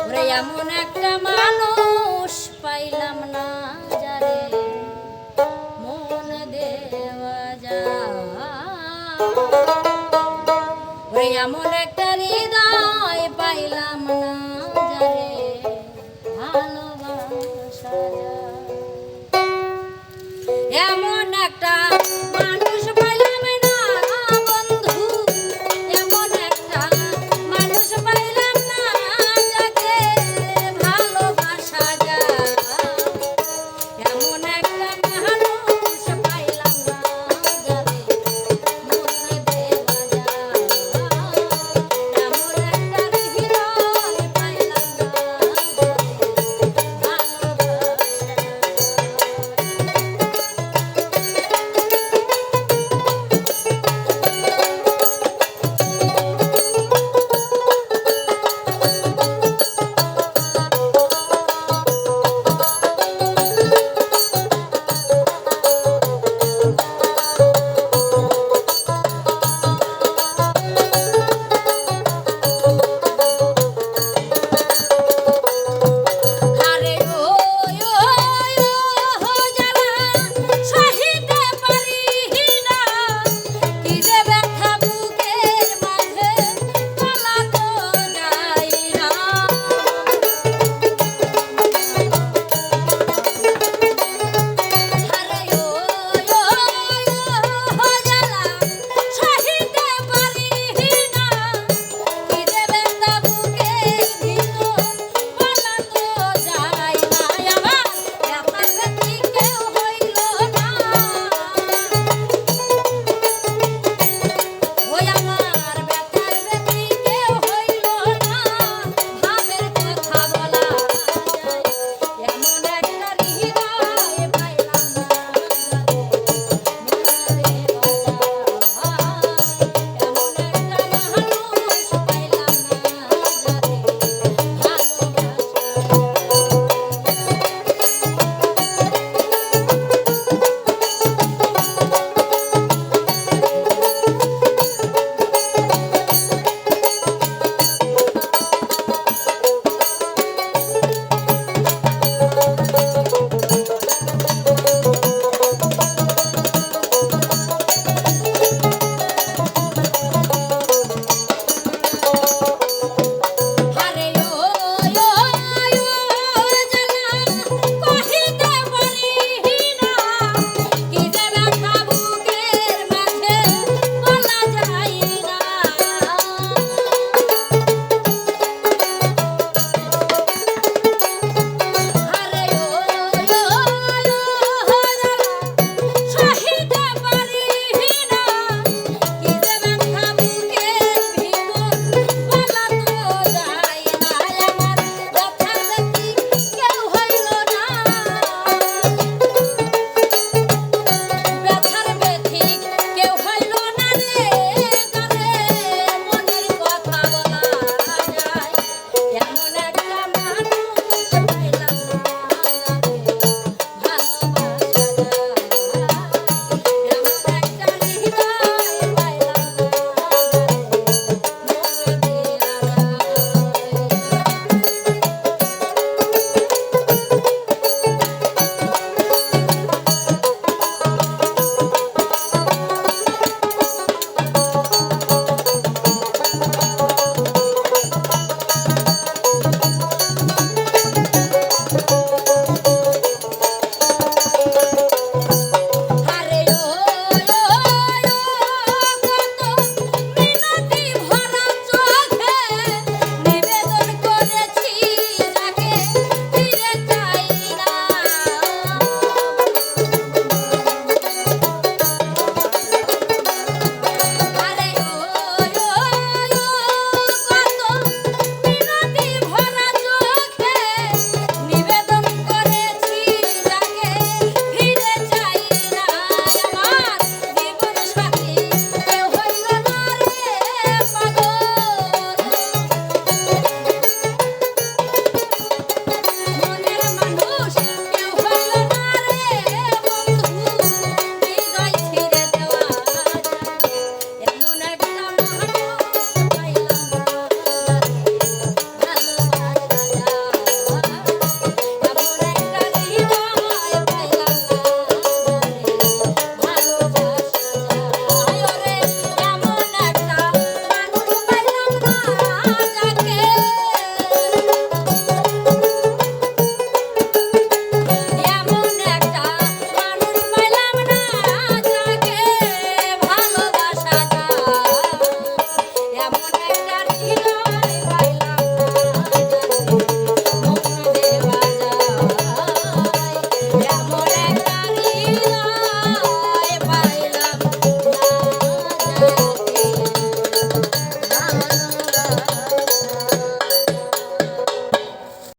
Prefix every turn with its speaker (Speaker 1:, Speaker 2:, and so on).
Speaker 1: ওরে এমন একটা মানুষ পাইলাম না যারে মন দেওয়া যা ওরে এমন একটা হৃদয় পাইলাম না যারে ভালোবাসা এমন একটা